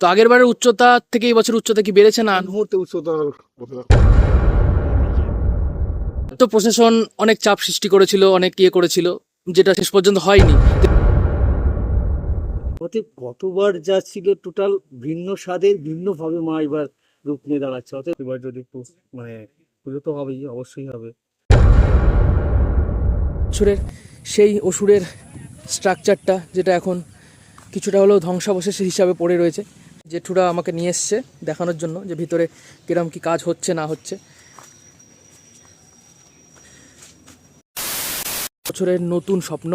তো আগের বারের উচ্চতা থেকে এই বছর উচ্চতা কি বেড়েছে না? মুহূর্তে উচ্চতা তো প্রশাসন অনেক চাপ সৃষ্টি করেছিল অনেক ইয়ে করেছিল যেটা শেষ পর্যন্ত হয়নি। গত গতবার যা ছিল টোটাল ভিন্ন স্বাদের ভিন্নভাবে মা এবার রূপ নিয়ে দাঁড়াচ্ছে। অতএব এবার যদি মানে পুজো তো হবেই অবশ্যই হবে। অসুরের সেই অসুরের স্ট্রাকচারটা যেটা এখন কিছুটা হলেও ধ্বংসাবশেষ হিসাবে পড়ে রয়েছে। জেঠুরা আমাকে নিয়ে এসছে দেখানোর জন্য যে ভিতরে কিরম কি কাজ হচ্ছে, না হচ্ছে। বছরের নতুন স্বপ্ন,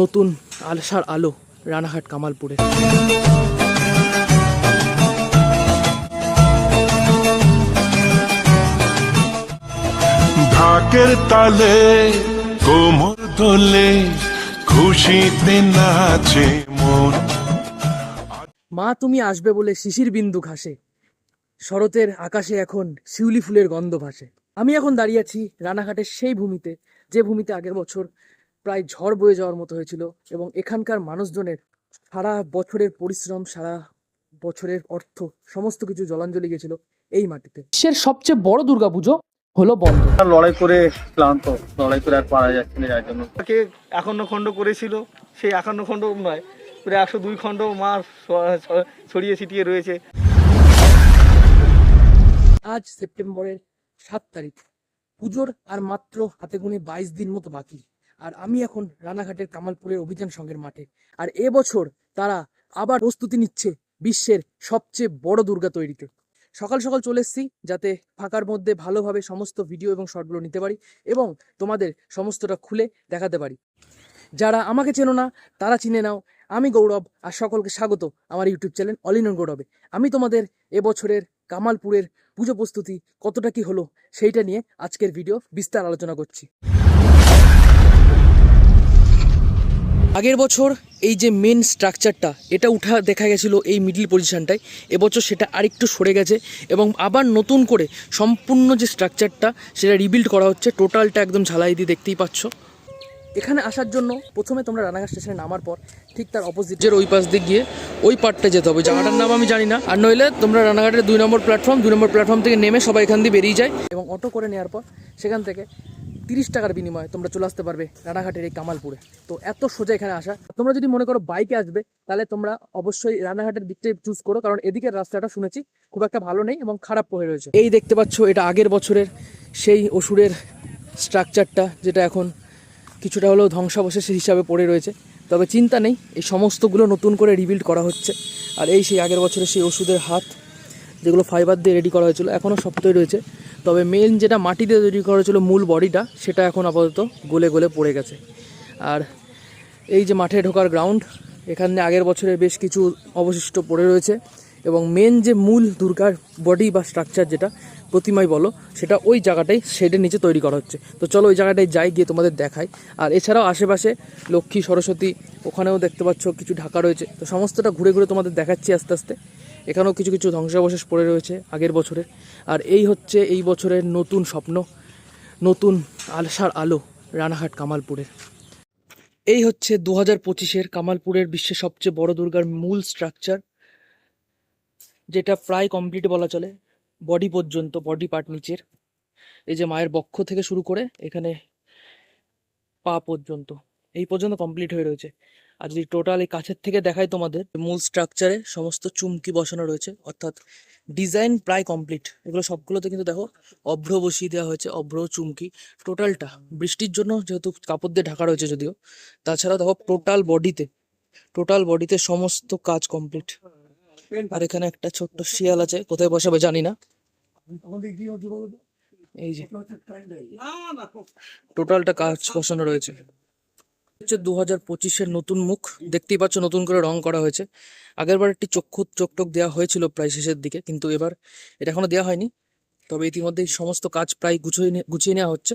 নতুন আলসার আলো রানাঘাট কামালপুরে। ঢাকের তালে, কোমর দোলে খুশিতে নাচে। মা তুমি আসবে বলে শিশির বিন্দু ঘাসে। শরতের আকাশে এখন শিউলি ফুলের গন্ধ ভাসে। আমি এখন দাঁড়িয়ে আছি রানাঘাটের সেই ভূমিতে যে ভূমিতে আগের বছর প্রায় ঝড় বয়ে যাওয়ার মতো হয়েছিল এবং এখানকার মানুষজনের সারা বছরের পরিশ্রম সারা বছরের অর্থ সমস্ত কিছু জলাঞ্জলি গেছিল এই মাটিতে। বিশ্বের সবচেয়ে বড় দুর্গাপুজো হলো বন্ধ। লড়াই করে ক্লান্ত লড়াই করে আর পারা যাচ্ছে না যার জন্য। তাকে একান্ন খণ্ড করেছিল সেই একান্ন খণ্ড নয় প্রায় একশো দুই খণ্ড মা ছ- ছ- ছড়িয়ে ছিটিয়ে রয়েছে। আজ সেপ্টেম্বরের সাত তারিখ। পুজোর আর মাত্র হাতে গুনে বাইশ দিন মতো বাকি। আর আমি এখন রানাঘাটের কামালপুরের অভিযান সংঘের মাঠে। আর এবছর তারা আবার প্রস্তুতি নিচ্ছে বিশ্বের সবচেয়ে বড় দুর্গা তৈরিতে। সকাল সকাল চলে এসেছি যাতে ফাঁকার মধ্যে ভালোভাবে সমস্ত ভিডিও এবং শর্টগুলো নিতে পারি এবং তোমাদের সমস্তটা খুলে দেখাতে পারি। যারা আমাকে চেনো না, তারা চিনে নাও আমি গৌরব আর সকলকে স্বাগত আমার ইউটিউব চ্যানেল অল ইন গৌরবে। আমি তোমাদের এবছরের কামালপুরের পুজো প্রস্তুতি কতটা কি হলো সেইটা নিয়ে আজকের ভিডিও বিস্তার আলোচনা করছি। আগের বছর এই যে মেন স্ট্রাকচারটা এটা উঠা দেখা গেছিল এই মিডল পজিশনটায় এবছর সেটা আরেকটু সরে গেছে এবং আবার নতুন করে সম্পূর্ণ যে স্ট্রাকচারটা সেটা রিবিল্ড করা হচ্ছে। টোটালটা একদম ঝালাই দিয়ে দেখতেই পাচ্ছ। এখানে আসার জন্য প্রথমে তোমরা রানাঘাট স্টেশনে নামার পর ঠিক তার অপোজিটের ওই পাশ দিয়ে গিয়ে ওই পার্টটা যেতে হবে। জায়গাটার নাম আমি জানি না। আর নইলে তোমরা রানাঘাটের দুই নম্বর প্ল্যাটফর্ম দুই নম্বর প্ল্যাটফর্ম থেকে নেমে সবাই এখান দিয়ে বেরিয়ে যায়। এবং অটো করে নেওয়ার পর সেখান থেকে তিরিশ টাকার বিনিময়ে তোমরা চলে আসতে পারবে রানাঘাটের এই কামালপুরে। তো এত সোজা এখানে আসা। তোমরা যদি মনে করো বাইকে আসবে তাহলে তোমরা অবশ্যই রানাঘাটের দিকটাই চুজ করো কারণ এদিকের রাস্তাটা শুনেছি খুব একটা ভালো নেই এবং খারাপ হয়ে রয়েছে। এই দেখতে পাচ্ছ এটা আগের বছরের সেই অসুরের স্ট্রাকচারটা যেটা এখন কিছুটা হলেও ধ্বংসাবশেষ হিসাবে পড়ে রয়েছে। তবে চিন্তা নেই, এই সমস্তগুলো নতুন করে রিবিল্ড করা হচ্ছে। আর এই সেই আগের বছরের সেই ওষুধের হাত, যেগুলো ফাইবার দিয়ে রেডি করা হয়েছিল এখনও সপ্তাহে রয়েছে তবে মেন যেটা মাটি দিয়ে তৈরি করা হয়েছিল মূল বডিটা, সেটা এখন আপাতত গলে গলে পড়ে গেছে। আর এই যে মাঠে ঢোকার গ্রাউন্ড এখানে আগের বছরে বেশ কিছু অবশিষ্ট পড়ে রয়েছে। এবং মেন যে মূল দুর্গার বডি বা স্ট্রাকচার যেটা প্রতিমাই বলো, সেটা ওই জায়গাটাই শেডের নিচে তৈরি করা হচ্ছে। তো চলো ওই জায়গাটায় যাই, গিয়ে তোমাদের দেখাই। আর এছাড়াও আশেপাশে লক্ষ্মী, সরস্বতী, ওখানেও দেখতে পাচ্ছ কিছু ঢাকা রয়েছে। তো সমস্তটা ঘুরে ঘুরে তোমাদের দেখাচ্ছি আস্তে আস্তে। এখানেও কিছু কিছু ধ্বংসাবশেষ পড়ে রয়েছে আগের বছরের। আর এই হচ্ছে এই বছরের নতুন স্বপ্ন, নতুন আলসার আলো, রানাঘাট কামালপুরের। এই হচ্ছে দু হাজার পঁচিশের কামালপুরের বিশ্বের সবচেয়ে বড় দুর্গার মূল স্ট্রাকচার যেটা প্রায় কমপ্লিট বলা চলে। বডি পর্যন্ত বডি পার্ট নিচের। এই যে মায়ের বক্ষ থেকে শুরু করে এখানে পা পর্যন্ত, এই পর্যন্ত কমপ্লিট হয়ে রয়েছে। আর যদি টোটাল এই কাছের থেকে দেখাই তোমাদের, মূল স্ট্রাকচারে সমস্ত চুমকি বসানো রয়েছে, অর্থাৎ ডিজাইন প্রায় কমপ্লিট এগুলো সবগুলোতে কিন্তু দেখো অভ্র বসিয়ে দেওয়া হয়েছে, অভ্র চুমকি। টোটালটা বৃষ্টির জন্য যেহেতু কাপড় দিয়ে ঢাকা রয়েছে যদিও তাছাড়া দেখো টোটাল বডিতে টোটাল বডিতে সমস্ত কাজ কমপ্লিট আর এখানে একটা ছোট্ট শিয়াল আছে, কোথায় বসাবে জানি না। এই যে। টোটালটা কাজ বসানো রয়েছে। হচ্ছে দু হাজার পঁচিশের নতুন মুখ। দেখতেই পাচ্ছ নতুন করে রং করা হয়েছে। আগেরবার একটি চক্ষু চোখ দেওয়া হয়েছিল প্রায় শেষের দিকে, কিন্তু এবার এটা এখনও দেওয়া হয়নি। তবে ইতিমধ্যেই সমস্ত কাজ প্রায় গুছিয়ে গুছিয়ে নেওয়া হচ্ছে।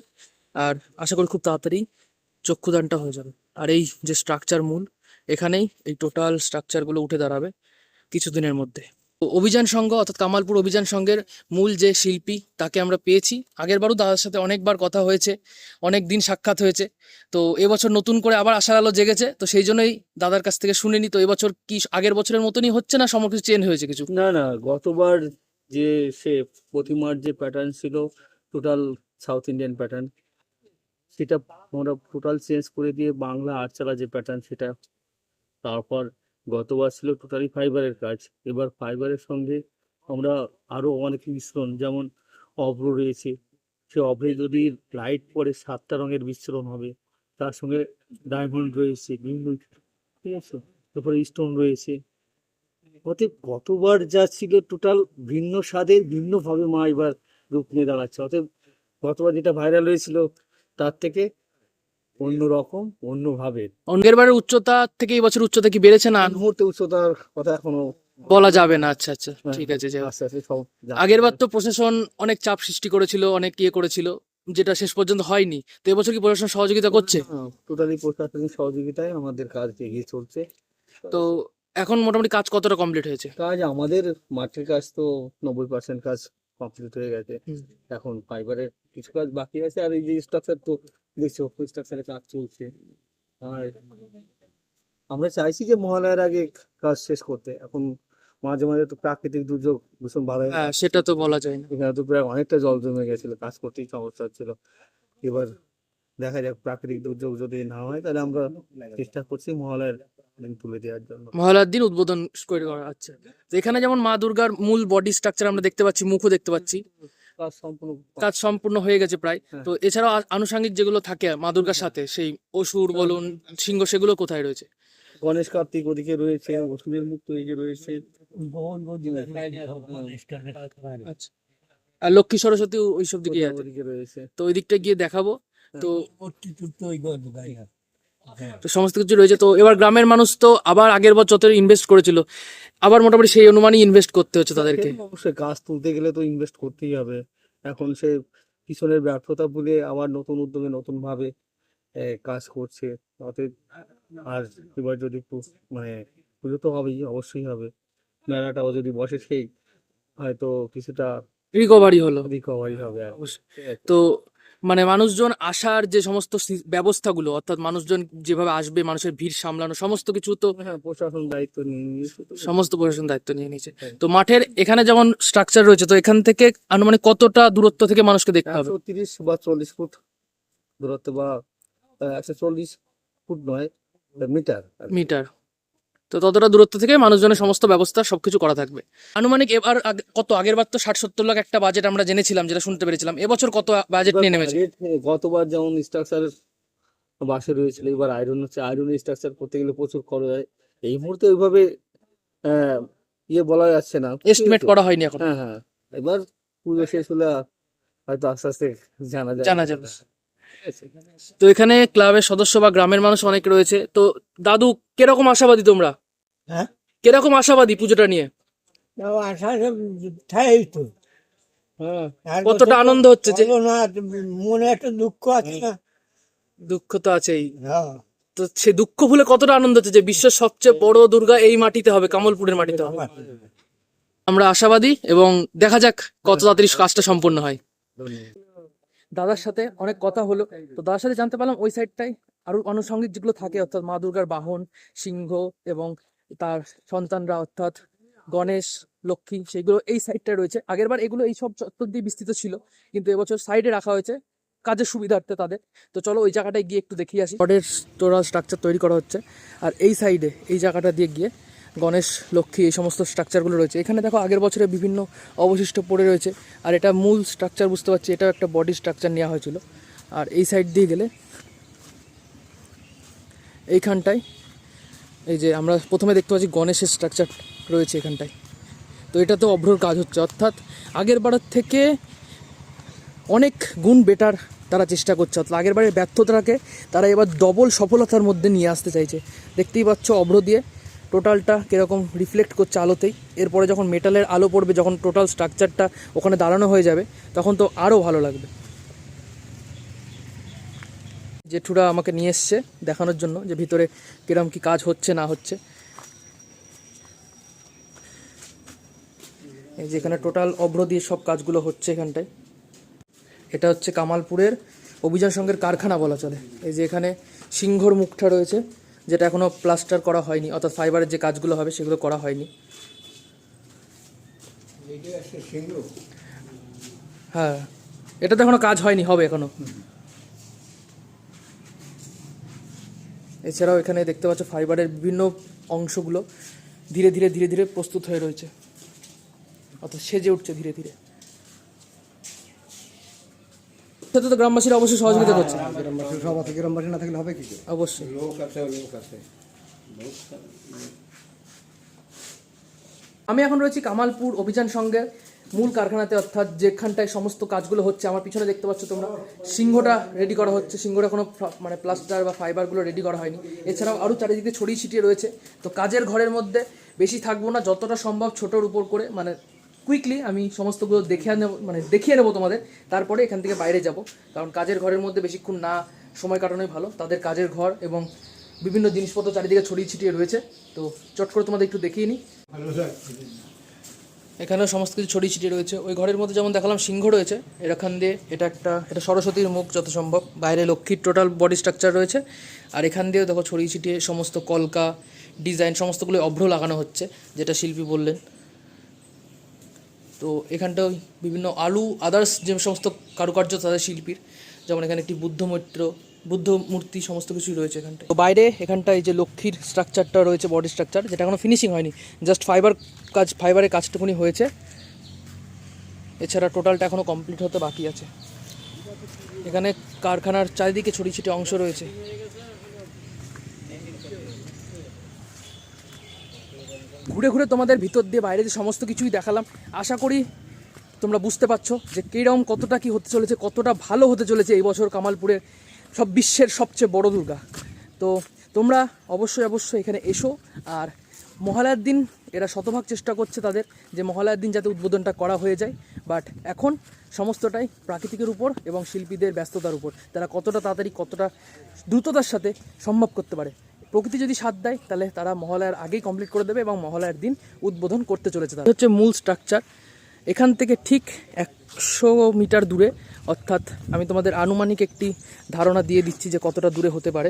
আর আশা করি খুব তাড়াতাড়ি চক্ষুদানটা হয়ে যাবে। আর এই যে স্ট্রাকচার মূল, এখানেই এই টোটাল স্ট্রাকচারগুলো উঠে দাঁড়াবে। কিছুদিনের মধ্যে। অভিযান সংঘ অর্থাৎ কামালপুর অভিযান সংঘের মূল যে শিল্পী তাকে আমরা পেয়েছি। আগেরবারও দাদার সাথে অনেকবার কথা হয়েছে, অনেক দিন সাক্ষাৎ হয়েছে। তো এবছর নতুন করে আবার আশার আলো জেগেছে, তো সেই জন্যই দাদার কাছ থেকে শুনিনি। তো এবছর কি আগের বছরের মতনই হচ্ছে না কিছু চেঞ্জ হয়েছে কিছু? না না, গতবার যে সে প্রতিমার যে প্যাটার্ন ছিল টোটাল সাউথ ইন্ডিয়ান প্যাটার্ন সেটা আমরা টোটাল চেঞ্জ করে দিয়ে বাংলা আর্চালা যে প্যাটার্ন সেটা তারপর গতবার ছিল টোটালি ফাইবারের কাজ। এবার ফাইবারের সঙ্গে আমরা আরও অনেক মিশ্রণ, যেমন অভ্র রয়েছে। সে অভ্রে যদি লাইট পরে সাতটা রঙের মিশ্রণ হবে, তার সঙ্গে ডায়মন্ড রয়েছে বিভিন্ন ঠিক আছে? তারপরে স্টোন রয়েছে। অতএব গতবার যা ছিল টোটাল ভিন্ন স্বাদের, ভিন্নভাবে মা এবার রূপ নিয়ে দাঁড়াচ্ছে। অতএব গতবার যেটা ভাইরাল হয়েছিল, তার থেকে অন্য রকম অন্যভাবে আগের বারের উচ্চতা থেকে এই বছর উচ্চতা কি বেড়েছে না? মুহূর্তে উচ্চতার কথা এখনও বলা যাবে না। আচ্ছা আচ্ছা হ্যাঁ, ঠিক আছে যে আস্তে আস্তে সব আগের বার তো প্রশাসন অনেক চাপ সৃষ্টি করেছিল অনেক ইয়ে করেছিল যেটা শেষ পর্যন্ত হয়নি। তো এবছর কি প্রশাসন সহযোগিতা করছে? টোটালি প্রশাসনিক সহযোগিতায় আমাদের কাজ এগিয়ে চলছে। তো এখন মোটামুটি কাজ কতটা কমপ্লিট হয়েছে? কাজ আমাদের মাঠের কাজ তো নব্বই পার্সেন্ট কাজ কমপ্লিট হয়ে গেছে। এখন ফাইবারের কিছু কাজ বাকি আছে আর এই যে স্ট্রাকচার তো দেখছ কাজ চলছে। আর আমরা চাইছি যে মহালয়ার আগে কাজ শেষ করতে। এখন মাঝে মাঝে তো প্রাকৃতিক দুর্যোগ ভীষণ ভালো হ্যাঁ সেটা তো বলা যায় না। এখানে তো প্রায় অনেকটা জল জমে গেছিল কাজ করতেই সমস্যা হচ্ছিল। এবার দেখা যাক প্রাকৃতিক দুর্যোগ যদি না হয় তাহলে আমরা চেষ্টা করছি মহালয়ার দিন তুলে দেওয়ার জন্য। মহালয়ার দিন উদ্বোধন করে করা আচ্ছা এখানে যেমন মা দুর্গার মূল বডি স্ট্রাকচার আমরা দেখতে পাচ্ছি মুখও দেখতে পাচ্ছি। কাজ সম্পূর্ণ কাজ সম্পূর্ণ হয়ে গেছে প্রায়। হ্যাঁ। তো এছাড়াও আনুষঙ্গিক যেগুলো থাকে মা দুর্গার সাথে সেই অসুর বলুন সিংহ সেগুলো কোথায় রয়েছে? গণেশ কার্তিক ওদিকে রয়েছে ওষুধের মুখ তো এই যে রয়েছে। আচ্ছা। আর লক্ষ্মী সরস্বতী ওইসব দিকে রয়েছে। তো ওই দিকটা গিয়ে দেখাবো। তো হ্যাঁ। তো সমস্ত কিছু রয়েছে। তো এবার গ্রামের মানুষ তো আবার আগের বছর ইনভেস্ট করেছিল আবার মোটামুটি সেই অনুমানই ইনভেস্ট করতে হচ্ছে তাদেরকে। অবশ্যই গাছ তুলতে গেলে তো ইনভেস্ট করতেই হবে। এখন সে পিছনের ব্যর্থতা ভুলে আবার নতুন উদ্যোগে নতুন ভাবে কাজ করছে। অতএব আর এবার যদি মানে পুজো তো হবেই অবশ্যই হবে। মেলাটাও যদি বসে সেই হয়তো কিছুটা রিকভারি হলো। রিকভারি হবে। তো মানে মানুষজন আসার যে সমস্ত ব্যবস্থাগুলো অর্থাৎ মানুষজন যেভাবে আসবে মানুষের ভিড় সামলানো সমস্ত কিছু তো হ্যাঁ প্রশাসন দায়িত্ব নিয়ে সমস্ত প্রশাসন দায়িত্ব নিয়ে নিয়েছে। তো মাঠের এখানে যেমন স্ট্রাকচার রয়েছে তো এখান থেকে আনুমানিক কতটা দূরত্ব থেকে মানুষকে দেখতে হবে? তিরিশ বা চল্লিশ ফুট দূরত্ব বা একশো চল্লিশ ফুট নয় মিটার মিটার। তো ততটা দূরত্ব থেকে মানুষজনের সমস্ত ব্যবস্থা সবকিছু করা থাকবে। আনুমানিক এবার কত? আগের বার তো ষাট সত্তর লাখ একটা বাজেট আমরা জেনেছিলাম যেটা শুনতে পেরেছিলাম। এবছর কত বাজেট নিয়ে নেমেছে? গতবার যেমন স্ট্রাকচার বাসে রয়েছিল এবার আয়রন হচ্ছে আয়রন স্ট্রাকচার করতে গেলে প্রচুর খরচ হয়। এই মুহূর্তে ওইভাবে আহ, ইয়ে বলা যাচ্ছে না। এস্টিমেট করা হয়নি এখন। হ্যাঁ হ্যাঁ। এবার পুজো শেষ হলে হয়তো আস্তে আস্তে জানা যায় জানা যাবে। তো এখানে ক্লাবের সদস্য বা গ্রামের মানুষ অনেক রয়েছে। তো দাদু কীরকম আশাবাদী তোমরা? হ্যাঁ? কীরকম আশাবাদী পুজোটা নিয়ে? আশা তাই তো। হ্যাঁ। কতটা আনন্দ হচ্ছে যে- মনে একটা দুঃখ আছে না? দুঃখ তো আছেই। হ্যাঁ। তো সে দুঃখ ভুলে কতটা আনন্দ হচ্ছে যে বিশ্বের সবচেয়ে বড় দুর্গা এই মাটিতে হবে কামলপুরের মাটিতে হবে। আমরা আশাবাদী এবং দেখা যাক কত তাড়াতাড়ি কাজটা সম্পূর্ণ হয়। দাদার সাথে অনেক কথা হলো। তো দাদার সাথে জানতে পারলাম ওই সাইডটাই আরও আনুষঙ্গিক যেগুলো থাকে, অর্থাৎ মা দুর্গার বাহন, সিংহ এবং তার সন্তানরা, অর্থাৎ গণেশ, লক্ষ্মী, সেগুলো এই সাইডটায় রয়েছে। আগেরবার এগুলো এই সব চত্বর দিয়ে বিস্তৃত ছিল, কিন্তু এবছর সাইডে রাখা হয়েছে কাজের সুবিধার্থে তাদের। তো চলো ওই জায়গাটায় গিয়ে একটু দেখিয়ে আসি। টোটাল স্ট্রাকচার তৈরি করা হচ্ছে। আর এই সাইডে এই জায়গাটা দিয়ে গিয়ে গণেশ, লক্ষ্মী এই সমস্ত স্ট্রাকচারগুলো রয়েছে। এখানে দেখো আগের বছরে বিভিন্ন অবশিষ্ট পড়ে রয়েছে। আর এটা মূল স্ট্রাকচার বুঝতে পারছি, এটাও একটা বডি স্ট্রাকচার নেওয়া হয়েছিল। আর এই সাইড দিয়ে গেলে এইখানটায় এই যে আমরা প্রথমে দেখতে পাচ্ছি গণেশের স্ট্রাকচার রয়েছে এখানটায়। তো এটা তো অভ্রর কাজ হচ্ছে। অর্থাৎ আগের বারের থেকে অনেক গুণ বেটার তারা চেষ্টা করছে। অর্থাৎ আগের বারের ব্যর্থতাকে তারা এবার ডবল সফলতার মধ্যে নিয়ে আসতে চাইছে। দেখতেই পাচ্ছ অভ্র দিয়ে টোটালটা কীরকম রিফ্লেক্ট করছে আলোতেই। এরপরে যখন মেটালের আলো পড়বে, যখন টোটাল স্ট্রাকচারটা ওখানে দাঁড়ানো হয়ে যাবে, তখন তো আরও ভালো লাগবে। জেঠুরা আমাকে নিয়ে এসছে দেখানোর জন্য যে ভিতরে কিরম কি কাজ হচ্ছে, না হচ্ছে। এই যে এখানে টোটাল অভ্র দিয়ে সব কাজগুলো হচ্ছে এখানটায়। এটা হচ্ছে কামালপুরের অভিযান সঙ্গের কারখানা বলা চলে। এই যে এখানে সিংহর মুখটা রয়েছে। যেটা এখনও প্লাস্টার করা হয়নি, অর্থাৎ ফাইবারের যে কাজগুলো হবে সেগুলো করা হয়নি। হ্যাঁ এটাতে এখনও কাজ হয়নি, হবে এখনও। এছাড়াও এখানে দেখতে পাচ্ছ ফাইবারের বিভিন্ন অংশগুলো ধীরে ধীরে ধীরে ধীরে প্রস্তুত হয়ে রয়েছে। অর্থাৎ সেজে উঠছে ধীরে ধীরে। সাথে তো গ্রামবাসীরা অবশ্যই সহযোগিতা করছে। গ্রামবাসী সব আছে গ্রামবাসী না থাকলে হবে কি করে? অবশ্যই। লোক আছে লোক আছে। আমি এখন রয়েছি কামালপুর অভিযান সঙ্গে মূল কারখানাতে অর্থাৎ যেখানটায় সমস্ত কাজগুলো হচ্ছে। আমার পিছনে দেখতে পাচ্ছ তোমরা সিংহটা রেডি করা হচ্ছে। সিংহটা কোনো মানে প্লাস্টার বা ফাইবারগুলো রেডি করা হয়নি। এছাড়াও আরও চারিদিকে ছড়িয়ে ছিটিয়ে রয়েছে। তো কাজের ঘরের মধ্যে বেশি থাকব না যতটা সম্ভব ছোটোর উপর করে মানে কুইকলি আমি সমস্তগুলো দেখে নেব মানে দেখিয়ে নেব তোমাদের। তারপরে এখান থেকে বাইরে যাব। কারণ কাজের ঘরের মধ্যে বেশিক্ষণ না সময় কাটানোই ভালো। তাদের কাজের ঘর এবং বিভিন্ন জিনিসপত্র চারিদিকে ছড়িয়ে ছিটিয়ে রয়েছে। তো চট করে তোমাদের একটু দেখিয়ে নিই এখানেও সমস্ত কিছু ছড়িয়ে ছিটিয়ে রয়েছে। ওই ঘরের মধ্যে যেমন দেখালাম সিংহ রয়েছে। এখান দিয়ে এটা একটা এটা সরস্বতীর মুখ যত সম্ভব। বাইরে লক্ষ্মীর টোটাল বডি স্ট্রাকচার রয়েছে। আর এখান দিয়েও দেখো ছড়িয়ে ছিটিয়ে সমস্ত কলকা ডিজাইন সমস্তগুলো অভ্র লাগানো হচ্ছে যেটা শিল্পী বললেন। তো এখানটায় বিভিন্ন আলু আদার্স যে সমস্ত কারুকার্য তাদের শিল্পীর, যেমন এখানে একটি বুদ্ধ মৈত্র, বুদ্ধ মূর্তি সমস্ত কিছুই রয়েছে এখানটায়। তো বাইরে এখানটায় যে লক্ষ্মীর স্ট্রাকচারটা রয়েছে বডি স্ট্রাকচার যেটা এখনও ফিনিশিং হয়নি জাস্ট ফাইবার কাজ ফাইবারের কাজটুকুনি হয়েছে। এছাড়া টোটালটা এখনও কমপ্লিট হতে বাকি আছে। এখানে কারখানার চারিদিকে ছড়িয়ে ছিটে অংশ রয়েছে। ঘুরে ঘুরে তোমাদের ভিতর দিয়ে বাইরে যে সমস্ত কিছুই দেখালাম, আশা করি তোমরা বুঝতে পারছ যে কীরকম কতটা কি হতে চলেছে, কতটা ভালো হতে চলেছে এই বছর কামালপুরের সব বিশ্বের সবচেয়ে বড় দুর্গা। তো তোমরা অবশ্যই অবশ্যই এখানে এসো আর মহালয়ার দিন এরা শতভাগ চেষ্টা করছে তাদের যে মহালয়ার দিন যাতে উদ্বোধনটা করা হয়ে যায়। বাট এখন সমস্তটাই প্রাকৃতিকের উপর এবং শিল্পীদের ব্যস্ততার উপর, তারা কতটা তাড়াতাড়ি কতটা দ্রুততার সাথে সম্ভব করতে পারে। প্রকৃতি যদি সাথ দেয়, তাহলে তারা মহালয়ার আগেই কমপ্লিট করে দেবে এবং মহালয়ার দিন উদ্বোধন করতে চলেছে তারা। হচ্ছে মূল স্ট্রাকচার এখান থেকে ঠিক একশো মিটার দূরে, অর্থাৎ আমি তোমাদের আনুমানিক একটি ধারণা দিয়ে দিচ্ছি যে কতটা দূরে হতে পারে।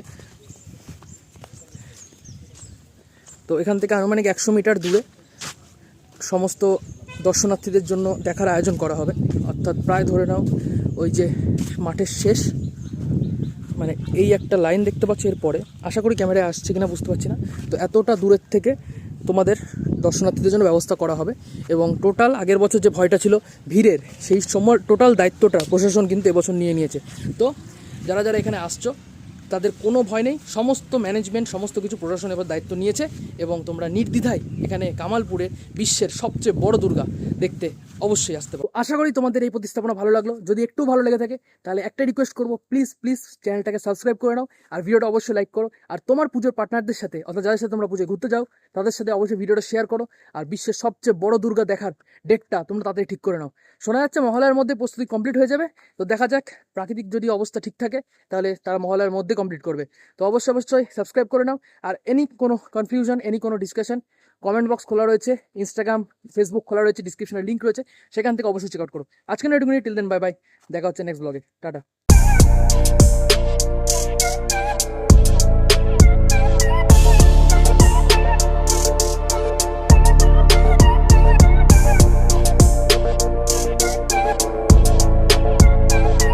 তো এখান থেকে আনুমানিক একশো মিটার দূরে সমস্ত দর্শনার্থীদের জন্য দেখার আয়োজন করা হবে। অর্থাৎ প্রায় ধরে নাও, ওই যে মাঠের শেষ। মানে এই একটা লাইন দেখতে পাচ্ছ এরপরে। আশা করি ক্যামেরায় আসছে কিনা বুঝতে পারছি না। তো এতটা দূরের থেকে তোমাদের দর্শনার্থীদের জন্য ব্যবস্থা করা হবে এবং টোটাল আগের বছর যে ভয়টা ছিল ভিড়ের, সেই সময় টোটাল দায়িত্বটা প্রশাসন কিন্তু এবছর নিয়ে নিয়েছে। তো যারা যারা এখানে আসছো তাদের কোনো ভয় নেই। সমস্ত ম্যানেজমেন্ট সমস্ত কিছু প্রশাসন এবার দায়িত্ব নিয়েছে এবং তোমরা নির্দ্বিধায় এখানে কামালপুরে বিশ্বের সবচেয়ে বড় দুর্গা দেখতে অবশ্যই আসতে পারো। আশা করি তোমাদের এই প্রতিস্থাপনা ভালো লাগল। যদি একটু ভালো লেগে থাকে, তাহলে একটা রিকোয়েস্ট করব প্লিজ প্লিজ চ্যানেলটাকে সাবস্ক্রাইব করে নাও আর ভিডিওটা অবশ্যই লাইক করো। আর তোমার পুজোর পার্টনারদের সাথে, অর্থাৎ যাদের সাথে তোমরা পুজোয় ঘুরতে যাও, তাদের সাথে অবশ্যই ভিডিওটা শেয়ার করো আর বিশ্বের সবচেয়ে বড় দুর্গা দেখার ডেটটা তোমরা তাড়াতাড়ি ঠিক করে নাও। শোনা যাচ্ছে মহালয়ার মধ্যে প্রস্তুতি কমপ্লিট হয়ে যাবে। তো দেখা যাক, প্রাকৃতিক যদি অবস্থা ঠিক থাকে, তাহলে তারা মহালয়ার মধ্যে কমপ্লিট করবে। তো অবশ্যই অবশ্যই সাবস্ক্রাইব করে নাও। আর এনি কোনো কনফিউশন এনি কোনো ডিসকাশন কমেন্ট বক্স খোলা রয়েছে। ইনস্টাগ্রাম ফেসবুক খোলা রয়েছে। ডিসক্রিপশনে লিঙ্ক রয়েছে। সেখান থেকে অবশ্যই চেক আউট করো। আজকে না টিল দেন বাই বাই দেখা হচ্ছে নেক্সট ব্লগে টাটা।